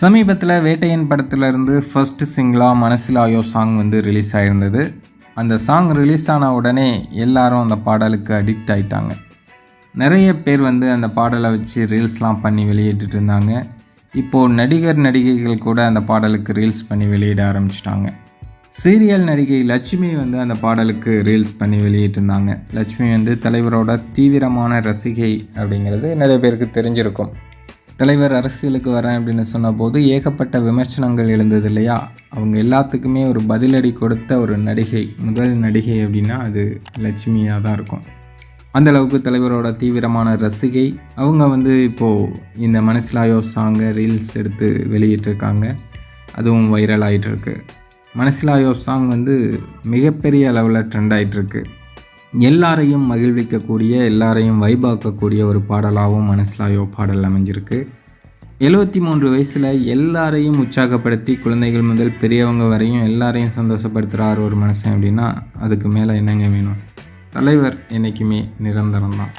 சமீபத்தில் வேட்டையன் படத்துலேருந்து ஃபஸ்ட்டு சிங்கிளாக மனசிலாயோ சாங் வந்து ரிலீஸ் ஆகிருந்தது அந்த சாங் ரிலீஸ் ஆன உடனே எல்லாரும் அந்த பாடலுக்கு அடிக்ட் ஆகிட்டாங்க நிறைய பேர் வந்து அந்த பாடலை வச்சு ரீல்ஸ்லாம் பண்ணி வெளியிட்டுட்டு இருந்தாங்க. இப்போது நடிகர் நடிகைகள் கூட அந்த பாடலுக்கு ரீல்ஸ் பண்ணி வெளியிட ஆரம்பிச்சிட்டாங்க. சீரியல் நடிகை லட்சுமி வந்து அந்த பாடலுக்கு ரீல்ஸ் பண்ணி வெளியிட்டிருந்தாங்க லட்சுமி வந்து தலைவரோட தீவிரமான ரசிகை அப்படிங்கிறது நிறைய பேருக்கு தெரிஞ்சிருக்கும். தலைவர் அரசியலுக்கு வரேன் அப்படின்னு சொன்னபோது ஏகப்பட்ட விமர்சனங்கள் எழுந்தது இல்லையா? அவங்க எல்லாத்துக்குமே ஒரு பதிலடி கொடுத்த ஒரு நடிகை முதல் நடிகை அப்படின்னா அது லட்சுமியாக தான் இருக்கும். அந்தளவுக்கு தலைவரோட தீவிரமான ரசிகை. அவங்க வந்து இப்போது இந்த மனசிலாயோ சாங்கை ரீல்ஸ் எடுத்து வெளியிட்டிருக்காங்க. அதுவும் வைரல் ஆகிட்டுருக்கு மனசிலாயோ சாங் வந்து மிகப்பெரிய அளவில் ட்ரெண்ட் ஆகிட்டுருக்கு எல்லாரையும் மகிழ்விக்கக்கூடிய எல்லாரையும் வைபாக்கக்கூடிய ஒரு பாடலாகவும் மனசிலாயோ பாடல் அமைஞ்சிருக்கு. எழுபத்தி மூன்று வயசில் எல்லாரையும் உற்சாகப்படுத்தி குழந்தைகள் முதல் பெரியவங்க வரையும் எல்லாரையும் சந்தோஷப்படுத்துகிறார் ஒரு மனுஷன் அப்படின்னா அதுக்கு மேலே என்னங்க வேணும்? தலைவர் என்றைக்குமே நிரந்தரம் தான்